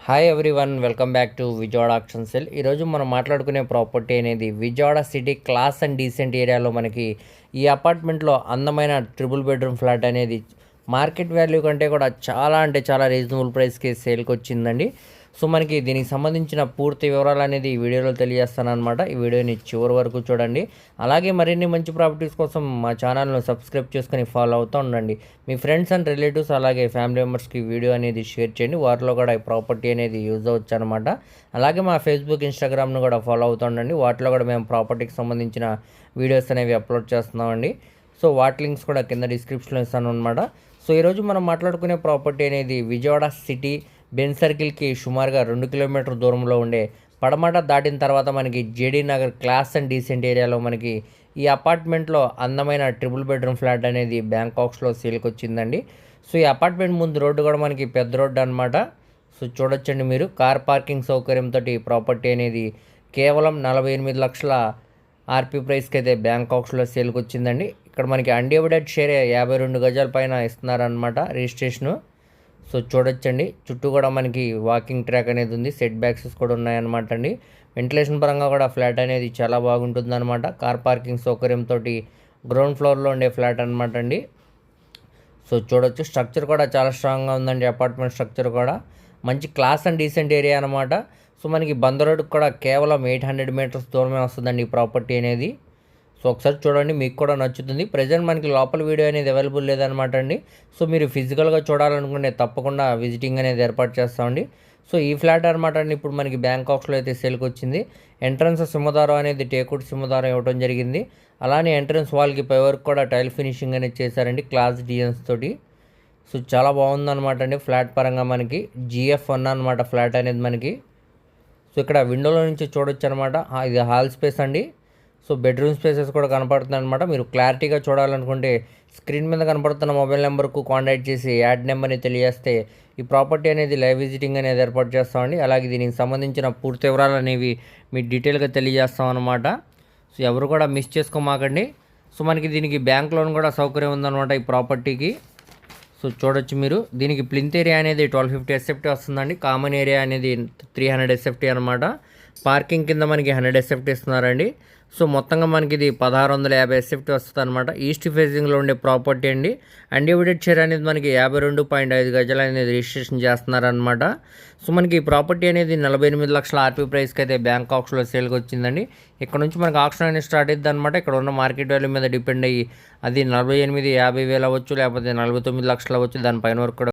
Hi everyone welcome back to Vijayawada auction cell ఈరోజు మనం మాట్లాడుకునే ప్రాపర్టీ అనేది Vijayawada city class and decent ఏరియాలో మనకి ఈ అపార్ట్మెంట్లో అందమైన ట్రిపుల్ బెడ్రూమ్ ఫ్లాట్ అనేది మార్కెట్ వాల్యూ కంటే కూడా చాలా అంటే చాలా రీజనబుల్ ప్రైస్కి సేల్కి వచ్చిందండి. సో మనకి దీనికి సంబంధించిన పూర్తి వివరాలు అనేది ఈ వీడియోలో తెలియజేస్తాను అనమాట ఈ వీడియోని చివరి వరకు చూడండి. అలాగే మరిన్ని మంచి ప్రాపర్టీస్ కోసం మా ఛానల్ను సబ్స్క్రైబ్ చేసుకొని ఫాలో అవుతూ ఉండండి. మీ ఫ్రెండ్స్ అండ్ రిలేటివ్స్ అలాగే ఫ్యామిలీ మెంబర్స్కి వీడియో అనేది షేర్ చేయండి. వాటిలో కూడా ఈ ప్రాపర్టీ అనేది యూజ్ అవ్వచ్చు అనమాట అలాగే మా ఫేస్బుక్ ఇన్స్టాగ్రామ్ను కూడా ఫాలో అవుతూ ఉండండి. వాటిలో కూడా మేము ప్రాపర్టీకి సంబంధించిన వీడియోస్ అనేవి అప్లోడ్ చేస్తున్నామండి. సో వాటి లింక్స్ కూడా కింద డిస్క్రిప్షన్లో ఇస్తాను అనమాట సో ఈరోజు మనం మాట్లాడుకునే ప్రాపర్టీ అనేది విజయవాడ సిటీ బెన్ సర్కిల్కి సుమారుగా రెండు కిలోమీటర్ దూరంలో ఉండే పడమట దాటిన తర్వాత మనకి JD Nagar class and decent ఏరియాలో మనకి ఈ అపార్ట్మెంట్లో అందమైన ట్రిపుల్ బెడ్రూమ్ ఫ్లాట్ అనేది బ్యాంకాక్స్లో సేల్కి వచ్చిందండి. సో ఈ అపార్ట్మెంట్ ముందు రోడ్డు కూడా మనకి పెద్ద రోడ్డు అనమాట సో చూడొచ్చండి మీరు. కార్ పార్కింగ్ సౌకర్యంతో ప్రాపర్టీ అనేది కేవలం నలభై ఎనిమిది లక్షల ఆర్పీ ప్రైస్కి అయితే బ్యాంకాక్స్లో సేల్కి వచ్చిందండి. ఇక్కడ మనకి అన్డివైడెడ్ షేర్ యాభై రెండు గజాల పైన ఇస్తున్నారనమాట రిజిస్ట్రేషను. సో చూడొచ్చండి. చుట్టూ కూడా మనకి వాకింగ్ ట్రాక్ అనేది ఉంది. సెట్ బ్యాక్సెస్ కూడా ఉన్నాయన్నమాట అండి. వెంటిలేషన్ పరంగా కూడా ఫ్లాట్ అనేది చాలా బాగుంటుంది అనమాట కార్ పార్కింగ్ సౌకర్యంతో గ్రౌండ్ ఫ్లోర్లో ఉండే ఫ్లాట్ అనమాట అండి. సో చూడొచ్చు. స్ట్రక్చర్ కూడా చాలా స్ట్రాంగ్గా ఉందండి. అపార్ట్మెంట్ స్ట్రక్చర్ కూడా. మంచి క్లాస్ అండ్ డీసెంట్ ఏరియా అనమాట సో మనకి బంద కూడా కేవలం ఎయిట్ హండ్రెడ్ మీటర్స్ దూరమే వస్తుందండి ఈ ప్రాపర్టీ అనేది. సో ఒకసారి చూడండి మీకు కూడా నచ్చుతుంది. ప్రజెంట్ మనకి లోపల వీడియో అనేది అవైలబుల్ లేదనమాట అండి. సో మీరు ఫిజికల్గా చూడాలనుకుంటే తప్పకుండా విజిటింగ్ అనేది ఏర్పాటు చేస్తామండి. సో ఈ ఫ్లాట్ అనమాట అండి ఇప్పుడు మనకి బ్యాంకాక్స్లో అయితే సేల్కి వచ్చింది. ఎంట్రన్స్ సింహదారం అనేది టేకుడ్ సింహదారం ఇవ్వడం జరిగింది. అలానే ఎంట్రన్స్ వాల్కి పై వరకు కూడా టైల్ ఫినిషింగ్ అనేది చేశారండి క్లాస్ డిజైన్స్ తోటి. సో చాలా బాగుందన్నమాట అండి ఫ్లాట్ పరంగా మనకి. జిఎఫ్ వన్ అనమాట ఫ్లాట్ అనేది మనకి. సో ఇక్కడ విండోలో నుంచి చూడొచ్చు అనమాట ఇది హాల్ స్పేస్ అండి. సో బెడ్రూమ్ స్పేసెస్ కూడా కనపడుతుంది అనమాట మీరు క్లారిటీగా చూడాలనుకుంటే స్క్రీన్ మీద కనపడుతున్న మొబైల్ నెంబర్కు కాంటాక్ట్ చేసి యాడ్ నెంబర్ని తెలియజేస్తే ఈ ప్రాపర్టీ అనేది లైవ్ విజిటింగ్ అనేది ఏర్పాటు చేస్తామండి. అలాగే దీనికి సంబంధించిన పూర్తి వివరాలు అనేవి మీ డీటెయిల్గా తెలియజేస్తాం అనమాట సో ఎవరు కూడా మిస్ చేసుకోమాకండి. సో మనకి దీనికి బ్యాంక్ లోన్ కూడా సౌకర్యం ఉందన్నమాట ఈ ప్రాపర్టీకి సో చూడొచ్చు మీరు. దీనికి ప్లింత్ ఏరియా అనేది ట్వెల్వ్ ఫిఫ్టీ ఎస్ఎఫ్టీ వస్తుందండి. కామన్ ఏరియా అనేది త్రీ హండ్రెడ్ ఎస్ఎఫ్టీ అనమాట పార్కింగ్ కింద మనకి హండ్రెడ్ ఎస్ఎఫ్టీ ఇస్తున్నారండి. సో మొత్తంగా మనకి ఇది పదహారు వందల యాభై ఎస్ఎఫ్టీ వస్తుంది అనమాట ఈస్ట్ ఫేసింగ్లో ఉండే ప్రాపర్టీ అండి. అన్డివిడెడ్ షేర్ అనేది మనకి యాభై రెండు పాయింట్ ఐదు గజాలు అనేది రిజిస్ట్రేషన్ చేస్తున్నారనమాట సో మనకి ఈ ప్రాపర్టీ అనేది నలభై ఎనిమిది లక్షల ఆర్పీ ప్రైస్కి అయితే బ్యాంక్ ఆక్షన్లో సేల్కి వచ్చిందండి. ఇక్కడ నుంచి మనకి ఆప్షన్ అనేది స్టార్ట్ అయింది అనమాట ఇక్కడ ఉన్న మార్కెట్ వాల్యూ మీద డిపెండ్ అయ్యి అది నలభై ఎనిమిది యాభై వేలు అవ్వచ్చు లేకపోతే నలభై తొమ్మిది లక్షలు అవ్వచ్చు దానిపైన వరకు కూడా